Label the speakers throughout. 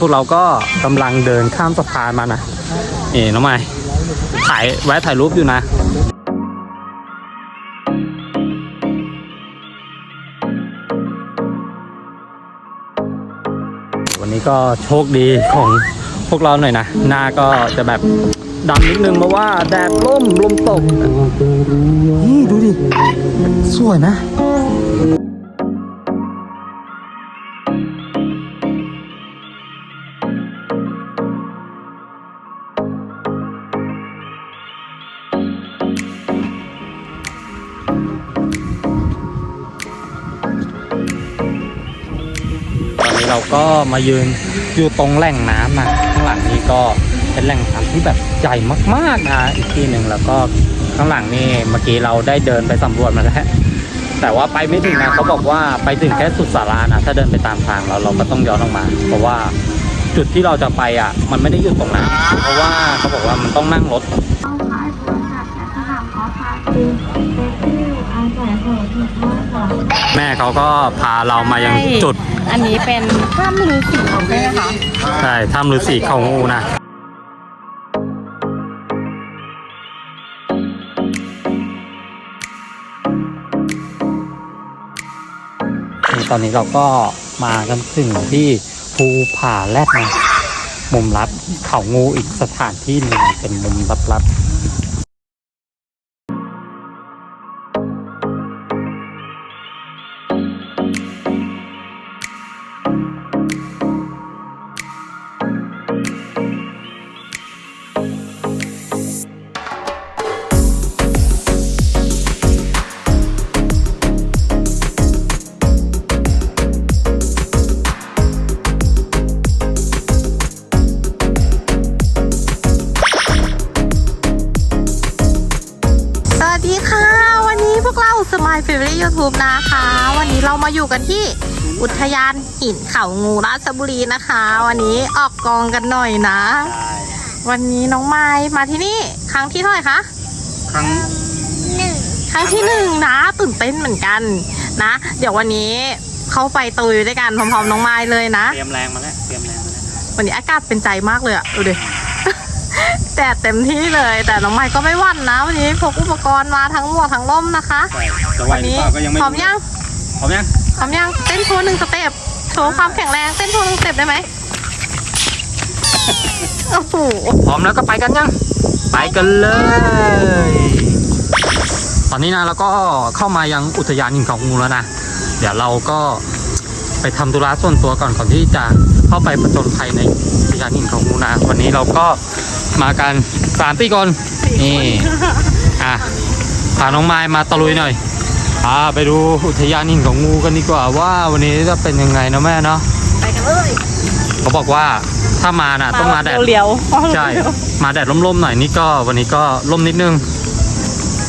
Speaker 1: พวกเราก็กำลังเดินข้ามสะพานมานะนี่น้องไม้ถ่ายแวะถ่ายรูปอยู่นะวันนี้ก็โชคดีของพวกเราหน่อยนะ หน้าก็จะแบบดำนิดนึงเพราะว่าแดดล่มลมตกนี่ดูดิ สวยนะ เราก็มายืนอยู่ตรงแหล่งน้ำนะข้างหลังนี้ก็เป็นแหล่งน้ำที่แบบใหญ่มากๆนะอีกที่หนึ่งแล้วก็ข้างหลังนี่เมื่อกี้เราได้เดินไปสำรวจมาแล้วแต่ว่าไปไม่ถึงนะเขาบอกว่าไปถึงแค่สุดสารานะถ้าเดินไปตามทางเราเราก็ต้องย้อนออกมา เพราะว่าจุดที่เราจะไปอะ มันไม่ได้อยู่ตรงนั้นเพราะว่าเขาบอกว่ามันต้องนั่งรถ
Speaker 2: ต้องขายผลจากแต่ถ้าหากขอพาคือเป็นที่อาศัยของที่พ่อค่ะ
Speaker 1: แม่เขาก็พาเรามายังจุด
Speaker 3: อันนี้เป็นถ้ำฤาษีใช่ไหมคะ
Speaker 1: ใช่ถ้ำฤาษีเขางูนะตอนนี้เราก็มากันถึงที่ภูผาแรดนะ มุมลับเขางูอีกสถานที่หนึ่งเป็นมุมลับๆ
Speaker 3: อุทยานหินเขางูราชบุรีนะคะ วันนี้ออกกองกันหน่อยนะ วันนี้น้องไม้มาที่นี่ ครั้งที่เท่าไหร่คะ
Speaker 1: ครั้ง
Speaker 3: ครั้งที่หนึ่งนะ ตื่นเต้นเหมือนกันนะ เดี๋ยววันนี้เข้าไปตุยด้วยกันพร้อมๆน้องไม้เลยนะ
Speaker 1: เตรียมแรงมาแล้วเตรียมแรงมาแล้ว
Speaker 3: วันนี้อากาศเป็นใจมากเลยอะดูดิแดดเต็มที่เลย แต่น้องไม้ก็ไม่หวั่นนะ วันนี้พกอุปกรณ์มาทั้งหมวกทั้งร่มนะคะ
Speaker 1: ใช่จะไหว
Speaker 3: วัน
Speaker 1: หรือ
Speaker 3: นี้
Speaker 1: เปล่าก็ยังไม่
Speaker 3: พร้อมยัง
Speaker 1: พร้อมยัง
Speaker 3: พร้อมยังเต้นโชว์หนึ่งสเต็ปโชว์ความแข็งแรงเต้นโชว์หนึ่งสเต็ปได้ไหมโอ้โห
Speaker 1: พร้อมแล้วก็ไปกันยัง ไปกันเลย ตอนนี้นะเราก็เข้ามายังอุทยานหินเขางูแล้วนะ เดี๋ยวเราก็ไปทำธุระส่วนตัวก่อนก่อนที่จะเข้าไปประจนภัยในอุทยานหินเขางูนะ วันนี้เราก็มากันสามสี่คนนี่อะพาน้องไม้มาตะลุยหน่อย พาไปดูอุทยานหินเขางูกันดีกว่าว่าวันนี้จะเป็นยังไงนะแม่เนาะ
Speaker 3: ไปกันเลย
Speaker 1: เขาบอกว่าถ้ามาน่ะต้องมาแดด
Speaker 3: เลี้ยวๆ
Speaker 1: ใช่มาแดดร่มๆหน่อยนี่ก็วันนี้ก็ร่มนิดนึง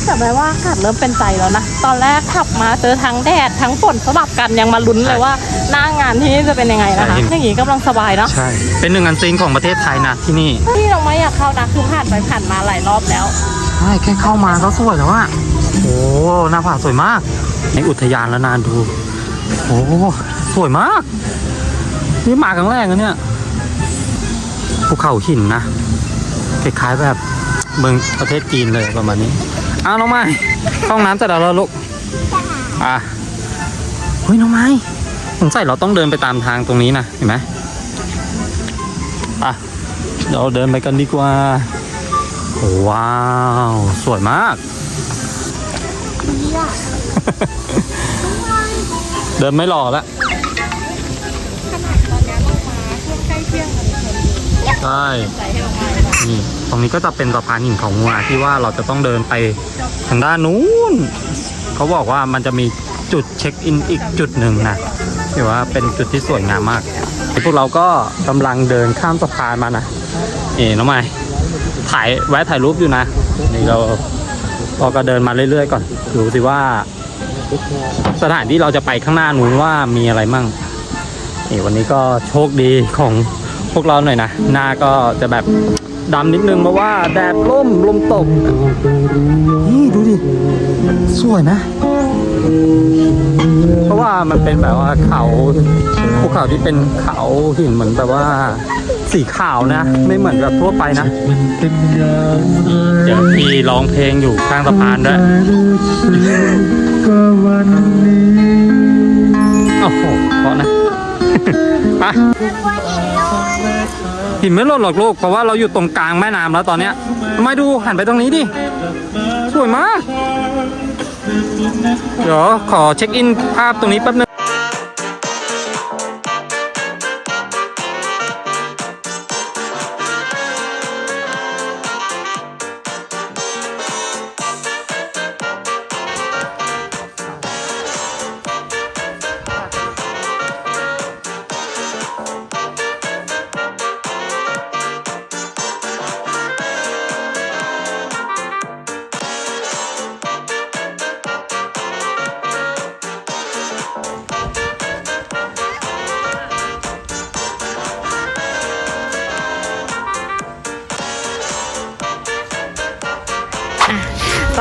Speaker 3: แต่แปลว่าอากาศเริ่มเป็นใจแล้วนะ ตอนแรกขับมาเจอทั้งแดดทั้งฝนสลับกันยังมาลุ้นเลยว่าหน้างานที่นี่จะเป็นยังไงนะคะ
Speaker 1: ใช่
Speaker 3: อย่างนี้กำลังสบายเนาะ
Speaker 1: ใช่เป็นหนึ่งอันซีนของประเทศไทยนะที่นี่
Speaker 3: ที่เราไม่อยากเข้านะคือผ่านไปผ่านมาหลายรอบแล้ว
Speaker 1: ใช่แค่เข้ามาก็สวยแล้วอะ โอ้หน้าผาสวยมากในอุทยานแล้วนานดู โอ้สวยมาก นี่มาครั้งแรกนะเนี่ยภูเขาหินนะคล้ายๆแบบเมืองประเทศจีนเลยประมาณนี้อ้าวน้องไม้เข้าห้องน้ำเสร็จแล้วเหรอลูกอะเฮ้ยน้องไม้สงสัยเราต้องเดินไปตามทางตรงนี้นะเห็นไหมอะเดี๋ยวเราเดินไปกันดีกว่า ว้าว สวยมาก เดินไม่หล่อแล้วใช่นี่ตรงนี้ก็จะเป็นสะพานหินของงัวที่ว่าเราจะต้องเดินไปทางด้านนู้นเขาบอกว่ามันจะมีจุดเช็คอินอีกจุดหนึ่งนะที่ว่าเป็นจุดที่สวยงามมากพวกเราก็กำลังเดินข้ามสะพานมานะนี่น้องไม้ถ่ายแวะถ่ายรูปอยู่นะนี่เรา เราก็เดินมาเรื่อยๆก่อนดูสิว่า สถานที่เราจะไปข้างหน้านู้นว่ามีอะไรมั่งนี่วันนี้ก็โชคดีของพวกเราหน่อยนะ หน้าก็จะแบบดำนิดนึงเพราะว่าแดดร่มลมตก นี่ดูดิ สวยนะ เพราะว่ามันเป็นแบบว่าเขาภูเขาที่เป็นเขาหินเหมือนแบบว่า สีขาวนะ ไม่เหมือนกับทั่วไปนะเดี๋ยวพี่ร้องเพลงอยู่ข้างสะพานด้วยโอ้โหเพราะนะไปหินไม่หล่นหรอกลูกเพราะว่าเราอยู่ตรงกลางแม่น้ำแล้วตอนเนี้ยทำไมดูหันไปตรงนี้ดิสวยมาก เดี๋ยวขอเช็คอินภาพตรงนี้แป๊บนึง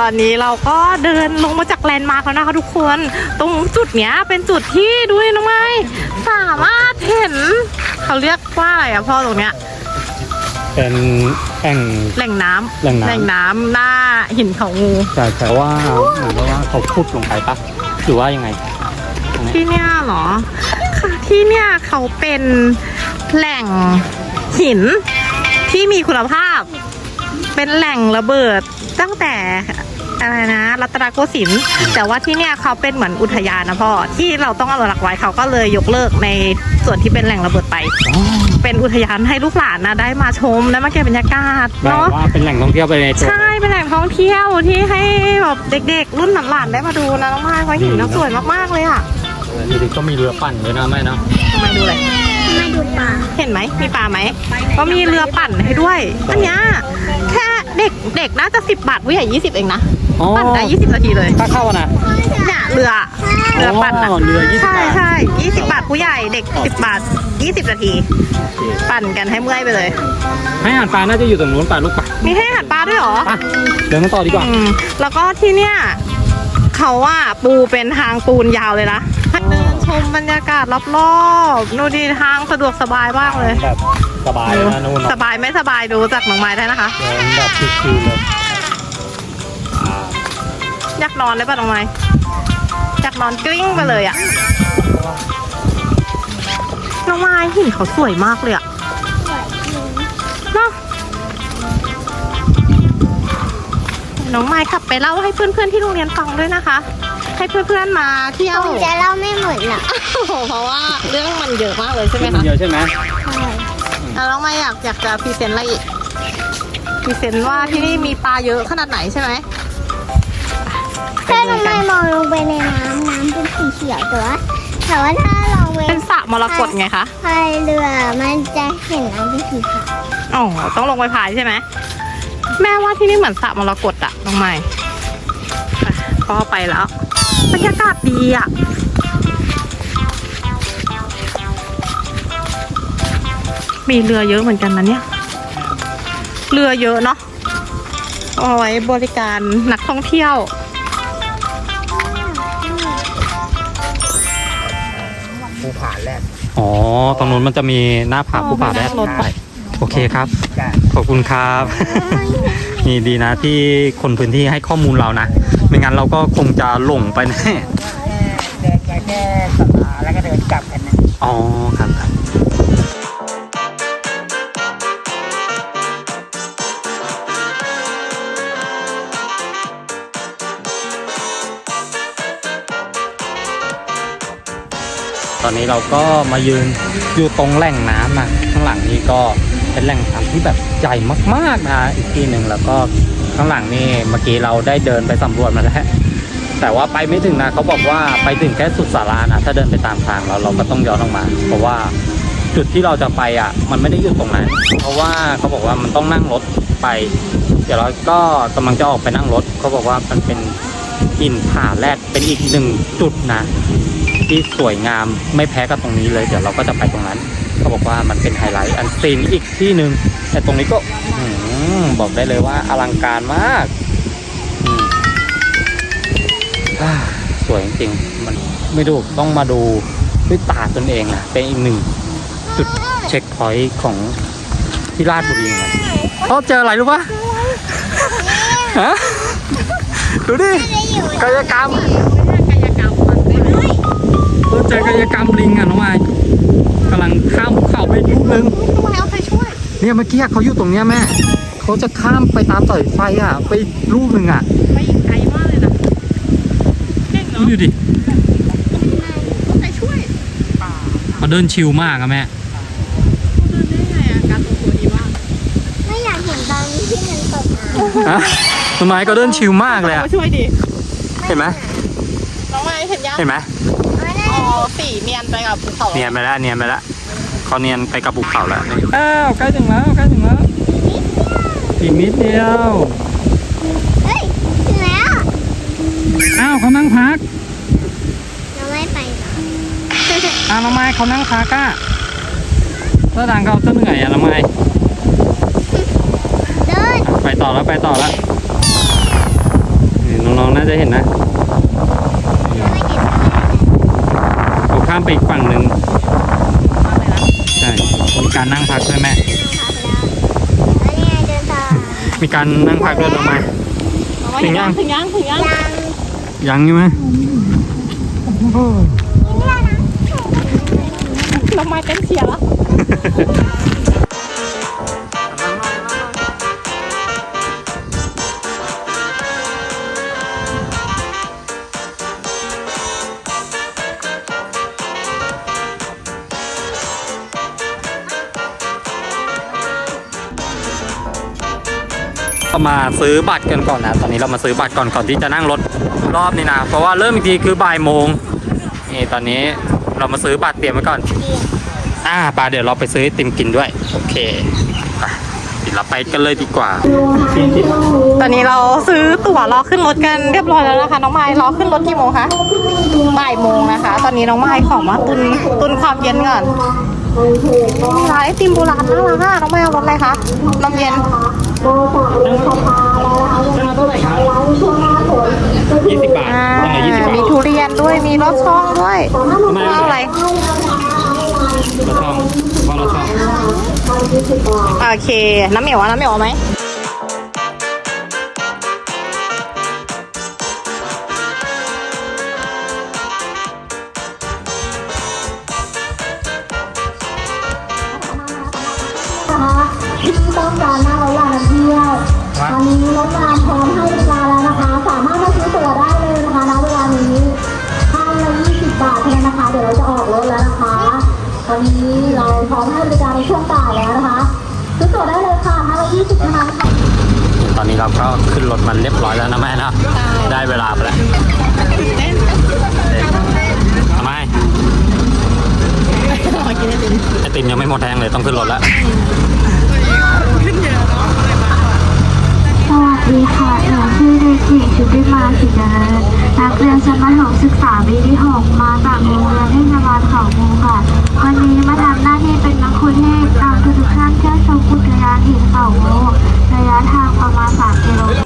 Speaker 3: อนนี้เราก็เดินลงมาจากแลนด์มาร์กแล้วนะคะทุกคน ตรงจุดเนี้ยเป็นจุดที่ด้วยน้องไม้สามารถเห็น เขาเรียกว่าอะไรอะพ่อตรงเนี้ย
Speaker 1: เป็นแอ่ง
Speaker 3: แหล่งน้ำ
Speaker 1: แหล่งน้ำ
Speaker 3: แหล่งน้ำหน้าหินเขางู
Speaker 1: ใช่แต่ว่าเหมือนกับว่าเขาขุดลงไปปะหรือว่ายังไง
Speaker 3: ที่เนี่ยเหรอค่ะที่เนี่ยเขาเป็นแหล่งหินที่มีคุณภาพ เป็นแหล่งระเบิดตั้งแต่ อะไรนะ รัตนโกสินทร์แต่ว่าที่เนี่ยเขาเป็นเหมือนอุทยานนะพ่อที่เราต้องอนุรักษ์ไว้เขาก็เลยยกเลิกในส่วนที่เป็นแหล่งระเบิดไป เป็นอุทยานให้ลูกหลานนะได้มาชมและมาเก็บบรรยากาศ
Speaker 1: แบบ
Speaker 3: เนาะ
Speaker 1: ว่าเป็นแหล่งท่องเที่ยวไปในตัว
Speaker 3: ใช่เป็นแหล่งท่องเที่ยวที่ให้แบบเด็กๆ รุ่นหลานๆได้มาดูนะน้องไม้เพราะหินน่าสวยมากๆเลยอะ
Speaker 1: ทีนี้ก็มีเรือปั่นด้วยนะแม่เนาะ
Speaker 3: ทำไมดูเลย
Speaker 2: ไม่ดูปลา
Speaker 3: เห็นไหมมีปลาไหมก็มีเรือปั่นให้ด้วย อันเนี้ยแค่เด็กเด็กน่าจะสิบบาทผู้ใหญ่ยี่สิบเองนะ
Speaker 1: อ๋อ
Speaker 3: ปั่นได้ยี่สิบนาทีเลย
Speaker 1: ค่าเข้าอะนะ
Speaker 3: เนี่ยเรือเรือปั่นอะ
Speaker 1: อ๋อเรือ20
Speaker 3: ใช่
Speaker 1: บาท
Speaker 3: ใช่ยี่สิบบาทผู้ใหญ่เด็กสิบบาทยี่สิบนาที ปั่นกันให้เมื่อยไปเลย
Speaker 1: ให้อาหารปลาน่าจะอยู่ตรงนู้นปลาลูกปลา
Speaker 3: มีให้อาหารปลาด้วยเหรอ
Speaker 1: ไปเดินกันต่อดีกว่า
Speaker 3: อืมแล้วก็ที่เนี่ยเขาว่าปูเป็นทางปูนยาวเลยนะให้เดินชมบรรยากาศรอบๆดูดีทางสะดวกสบายมากเลย
Speaker 1: แบบสบายเลยนะนู่น
Speaker 3: ส
Speaker 1: เนาะ
Speaker 3: บายไม่สบายดูจากหนองไม้ได้นะคะ
Speaker 1: เดินแบบชิวๆเลยอ่า
Speaker 3: อยากนอนได้ป่ะน้องไม้อยากนอนกลิ้งไปเลยอะน้องไม้หินเขาสวยมากเลยอะเนาะน้องไม้ขับไปเล่าให้เพื่อนๆที่โรงเรียนฟังด้วยนะคะ ให้เพื่อนๆมาเที่ยว
Speaker 2: คงจะเล่าไม่หมดหรอก
Speaker 3: เพราะว่าเรื่องมันเยอะมากเลยใช่ไหม
Speaker 1: คน
Speaker 3: คะ
Speaker 1: เดียวใช่ไหม
Speaker 3: อะน้องไม้อยากอยากจะพรีเซนต์อะไรอีกพรีเซนต์ว่าที่นี่มีปลาเยอะขนาดไหนใช่ไหม ไป
Speaker 2: ถ้า
Speaker 3: ดู
Speaker 2: ทำไม
Speaker 3: กัน
Speaker 2: มองลงไปในน้ำน้ำเป็นสีเขียวแต่ว่าแต่ว่าถ้าลองไป
Speaker 3: เป็นสระมรกตไงคะ
Speaker 2: พายเรือมันจะเห็นน้ำเป็นสีขาว
Speaker 3: อ๋อต้องลงไปพายใช่ไหมแม่ว่าที่นี่เหมือนสระมรกตอะน้องใหม่ไปพ่อไปแล้วบรรยากาศดีอะมีเรือเยอะเหมือนกันนะเนี่ย เรือเยอะเนาะเอาไว้บริการนักท่องเที่ยว
Speaker 4: ภูผาแรก
Speaker 1: อ๋อตรงนู้นมันจะมีหน้าผา
Speaker 3: อ๋อ
Speaker 1: ผู้ป่าแรก
Speaker 3: มันนั่งรถไป
Speaker 1: โอเคครับ
Speaker 4: ใช่
Speaker 1: ขอบคุณครับ นี่ดีนะที่คนพื้นที่ให้ข้อมูลเรานะ ไม่งั้นเราก็คงจะหลงไปแน่
Speaker 4: เดินไปแค่สะพานแล้วก็เดินกลับกันนะ
Speaker 1: อ๋อครับ ตอนนี้เราก็มายืนอยู่ตรงแหล่งน้ำนะข้างหลังนี้ก็เป็นแหล่งน้ำที่แบบใหญ่มากๆนะอีกที่หนึ่งแล้วก็ข้างหลังนี่เมื่อกี้เราได้เดินไปสำรวจมาแล้วแต่ว่าไปไม่ถึงนะเขาบอกว่าไปถึงแค่สุดสารานะถ้าเดินไปตามทางเราเราก็ต้องย้อนออกมา เพราะว่าจุดที่เราจะไปอะ มันไม่ได้อยู่ตรงนั้น เพราะว่าเขาบอกว่ามันต้องนั่งรถไป เดี๋ยวเราก็กำลังจะออกไปนั่งรถเขาบอกว่ามันเป็นหินผาแรกเป็นอีกหนึ่งจุดนะ ที่สวยงามไม่แพ้กับตรงนี้เลย เดี๋ยวเราก็จะไปตรงนั้น เขาบอกว่ามันเป็นไฮไลท์อันซีนอีกที่หนึ่งแต่ตรงนี้ก็อื้อหือบอกได้เลยว่าอลังการมากอืมอ่าสวยจริงๆมันไม่ดูต้องมาดูด้วยตาตนเองนะเป็นอีกหนึ่งจุดเช็คพอยต์ของที่ราชบุรีนะเขาเจออะไรรู้ปะฮะดูดิกายกรรม เราเจอกายกรรมลิงอะน้องไม้กำลังข้ามภูเขาไปอีกลูกนึง
Speaker 3: ทำไมเอาใจช่วย
Speaker 1: เนี่ยเมื่อกี้เขาอยู่ตรงเนี้ยแม่เขาจะข้ามไปตามสายไฟอะ ไปลูกหนึ่งอะ
Speaker 3: ไปอีกไกลมากเลยนะเก่งเนาะ
Speaker 1: ดูดิ
Speaker 3: เอาใจช่วย
Speaker 1: เขาเดินชิลมากอะแม่
Speaker 3: เดินได้ไงอะการตัวตัวนี้บ้าง
Speaker 2: ไม่อยากเห็นตอนที่มันตกน้
Speaker 1: ฮะต้นไม้ก็เดินชิลมากเลยอะ
Speaker 3: มาช่วยดิ
Speaker 1: เห็นไหม
Speaker 3: น้องไม้เห็นยัง
Speaker 1: เห็นไหมำ
Speaker 3: อ๋อสีเนียนไปกับภูเขา
Speaker 1: เนียนไปแล้วเนียนไปแล้วเขาเนียนไปกับภูเขาแล้วอ้าวใกล้ถึงแล้วใกล้ถึงแล้วอีกนิดเดียว
Speaker 2: เฮ้ยถึงแล้ว
Speaker 1: อ้าวเขานั่งพัก
Speaker 2: เราไม่ไปหรอ
Speaker 1: อ้าวน้องไม้เขานั่งพักอะแล้วทางเขาจะเหนื่อยอะน้องไม้
Speaker 2: เดิน
Speaker 1: ไปต่อแล้วไปต่อแล้วนี่น้องๆน่าจะเห็นนะ เขาข้ามไปอีกฝั่งหนึ่งใช่มีการนั่งพักด้วยแม่
Speaker 2: อันนี้เดินต่อ
Speaker 1: มีการนั่งพักด้วยน้องไม้
Speaker 3: น้องไม้
Speaker 1: ถึงยัง
Speaker 3: ถึงยังถึงยัง
Speaker 2: ยัง
Speaker 1: ยังใช่ไหม
Speaker 3: น้องไม้เต้นเชียร์แล้ว
Speaker 1: ก็มาซื้อบัตรกันก่อนนะ ตอนนี้เรามาซื้อบัตรก่อนก่อนที่จะนั่งรถรอบนี้นะ เพราะว่าเริ่มอีกทีคือบ่ายโมงนี่ตอนนี้เรามาซื้อบัตรเตรียมไว้ก่อน อ่าปาเดี๋ยวเราไปซื้อไอติมกินด้วย โอเคไปเดี๋ยวเราไปกันเลยดีกว่า
Speaker 3: ตอนนี้เราซื้อตั๋วรอขึ้นรถกันเรียบร้อยแล้วนะคะ น้องไม้รอขึ้นรถกี่โมงคะบ่ายโมงนะคะ ตอนนี้น้องไม้ของมาตุนตุนความเย็นก่อนมีร้านไอติมโบราณน่ารักอะน้องไม้เอารถอะไรคะน้ำเย็น
Speaker 1: 20บาท
Speaker 3: อ่า
Speaker 1: ยังไง20บาท
Speaker 3: มีทุเรียนด้วยมีรสช่องด้วยเอาอะไร
Speaker 1: เราช่องว่าเราช่อง
Speaker 3: โอเค น้ำเหมียวอะน้ำเหมียวเอาไหม
Speaker 2: ให้บริการในช่วงบ่ายแล้วนะคะซื้อตั๋วได้เลยค่ะข้างละ20เท่านั้นค่ะ
Speaker 1: ตอนนี้เราก็ขึ้นรถมันเรียบร้อยแล้วนะแม่นะ ได้เวลาไปแล้วทำไมไอติมยังไม่หมดแทงเลยต้องขึ้นรถแล้ว
Speaker 2: สวัส ดีค่ะหนูชื่อเด็กหญิงชุติมาสิเจริญนักเรียนชั้นประถมศึกษาปีที่หกมาจากโรงเรียนเทศบาลเขางูค่ะ วันนี้มาทำหน้าที่เป็นนักคุเทศตามทุกท่านเที่ยวชมอุทยานหินเขางูระยะทางประมาณ3กิโลเม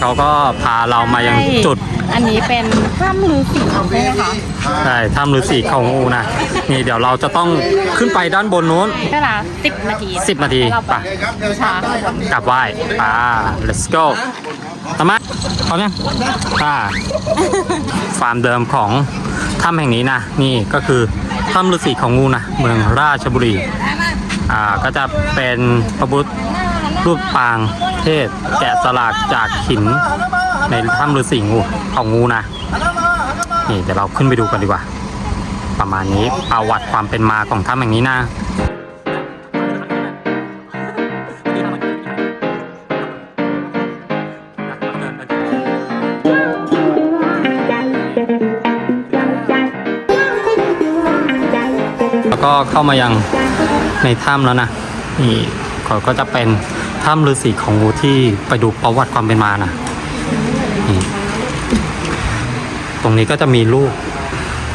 Speaker 2: เขาก็
Speaker 1: พาเรามายังจุด
Speaker 3: อันนี้เป็นถ้ำลือสีใช่ไหมคะ
Speaker 1: ใช่ถ้ำฤาษีเขางูนะ นี่เดี๋ยวเราจะต้องขึ้นไปด้านบนนู้น
Speaker 3: ใช่ละสิบนาที
Speaker 1: 10นาที
Speaker 3: เรา
Speaker 1: ไป
Speaker 3: บูชาก
Speaker 1: ลับไหว้อ่า let's go ทำไมพร้อมยังอ่าฟาร์มเดิมของถ้ำแห่งนี้นะ นี่ก็คือถ้ำฤาษีเขางูนะ เมืองราชบุรี อ่า ก็จะเป็นพระพุทธ รูปปางเทศแกะสลักจากหินในถ้ำฤาษีงูเขางูนะนี่เดี๋ยวเราขึ้นไปดูกันดีกว่า ประมาณนี้ประวัติความเป็นมาของถ้ำแห่งนี้นะก็เข้ามายังในถ้ำแล้วนะนี่เขาก็จะเป็น ถ้ำฤาษีของงูที่ไปดูประวัติความเป็นมานะนี่ตรงนี้ก็จะมีรูป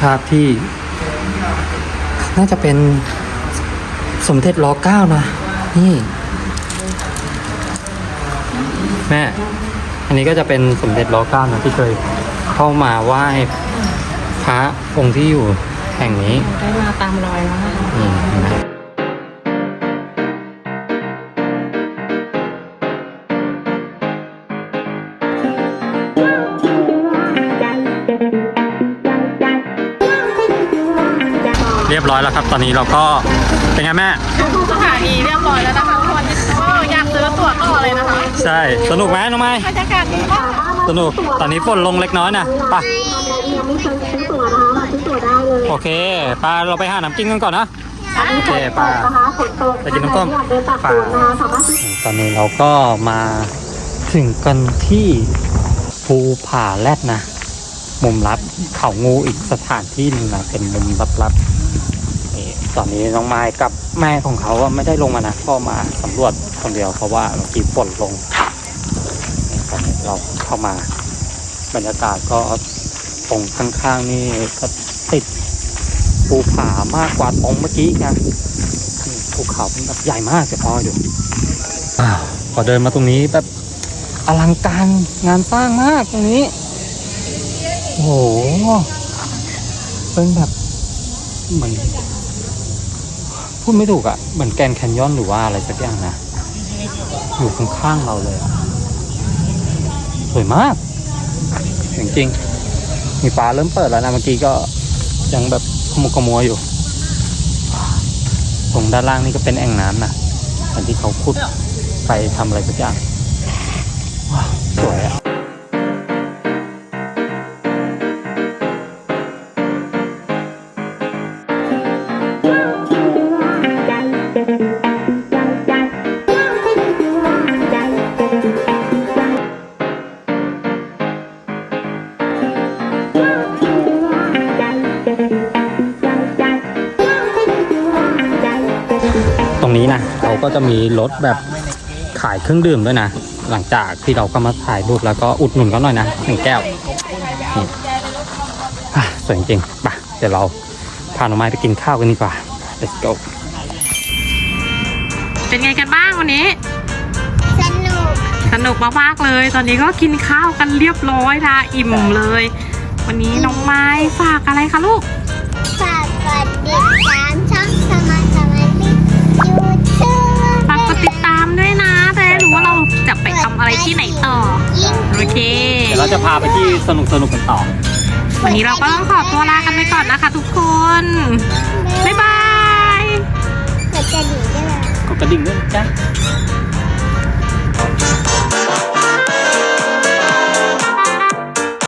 Speaker 1: ภาพที่ น่าจะเป็นสมเด็จรอเก้านะ นี่ แม่ อันนี้ก็จะเป็นสมเด็จรอเก้านะที่เคยเข้ามาไหว้พระองค์ที่อยู่แห่งนี้
Speaker 3: ได้มาตามรอยแล้ว
Speaker 1: นี่เห็นไหม ยบร้อยแล้วครับ ตอนนี้เราก็เป็นไงแม่
Speaker 3: สถานีเรียบร้อยแล้วนะคะทุกคนก็อยากซื้อตั๋วต่อเลยนะคะ
Speaker 1: ใช่ สนุกไหมน้องไม้
Speaker 3: บรรยากาศดีมาก
Speaker 1: สนุก ตอนนี้ฝนลงเล็กน้อยนะไป
Speaker 2: ยังไม่ซื้อซื้อตั๋วนะคะมาซื้อตั๋วได้เลย
Speaker 1: โอเคปลาเราไปหาน้ำกินกันก่อนนะโอเคปลา
Speaker 2: นะคะฝนตก
Speaker 1: ไปกินน้ำต้ม
Speaker 2: อยากเดินตักฝนนะคะสามารถซื้อ
Speaker 1: ตอนนี้เราก็มาถึงกันที่ภูผาแรดนะ มุมลับเขางูอีกสถานที่หนึงนะเป็นมุมลับๆ นี่ตอนนี้น้องไม้กับแม่ของเขาไม่ได้ลงมานะพ่อมาสำรวจคนเดียวเพราะว่าเมื่อกี้ฝนลงตอนนี้เราเข้ามา บรรยากาศก็ตรงข้างๆนี่ก็ติดภูผามากกว่าตรงเมื่อกี้นะนี่ภูเขาเป็นแบบใหญ่มากเดี๋ยวพ่อดูอ้าวพอเดินมาตรงนี้แบบอลังการงานสร้างมากตรงนี้ โอ้โห เป็นแบบเหมือน พูดไม่ถูกอะ่ะเหมือนแกนแคนยอนหรือว่าอะไรสักอย่างนะ อยู่ข้างๆเราเลยอะสวยมากจริงๆ มีฟ้าเริ่มเปิดแล้วนะเมื่อกี้ก็ยังแบบขมุกขมัวอยู่ ตรงด้านล่างนี่ก็เป็นแอ่งน้ำนะอันที่เขาขุดไปทำอะไรสักอย่างว้าสวยอะ ตรงนี้นะเขาก็จะมีรถแบบขายเครื่องดื่มด้วยนะ หลังจากที่เราก็มาถ่ายรูปแล้วก็อุดหนุนเขาหน่อยนะหนึ่งแก้วนี่สวยจริงๆไปเดี๋ยวเราพาน้อไม้ไปกินข้าวกันดีกว่า let's go
Speaker 3: เป็นไงกันบ้างวันนี้
Speaker 2: สนุก
Speaker 3: สนุกมากๆเลย ตอนนี้ก็กินข้าวกันเรียบร้อยนะอิ่มเลย วันนี้น้องไม้ฝากอะไรคะลูก
Speaker 2: ฝากกดติดตามช่องสมาร์ทสมาร์ทยูทูบ
Speaker 3: ฝากกดติดตามด้วยนะจะได้รู้ว่าเราจะไปทำอะไรที่ไหนต่อ
Speaker 2: ยิ่ง
Speaker 3: โอเค
Speaker 1: เดี๋ยวเราจะพาไปที่สนุกสนุกๆกันต่อ
Speaker 3: วันนี้เราก็ต้องขอตัวลากันไปก่อนนะคะทุกคน บ๊ายบาย
Speaker 2: กดกระดิ่งด้วย
Speaker 1: cái đỉnh rất chắc.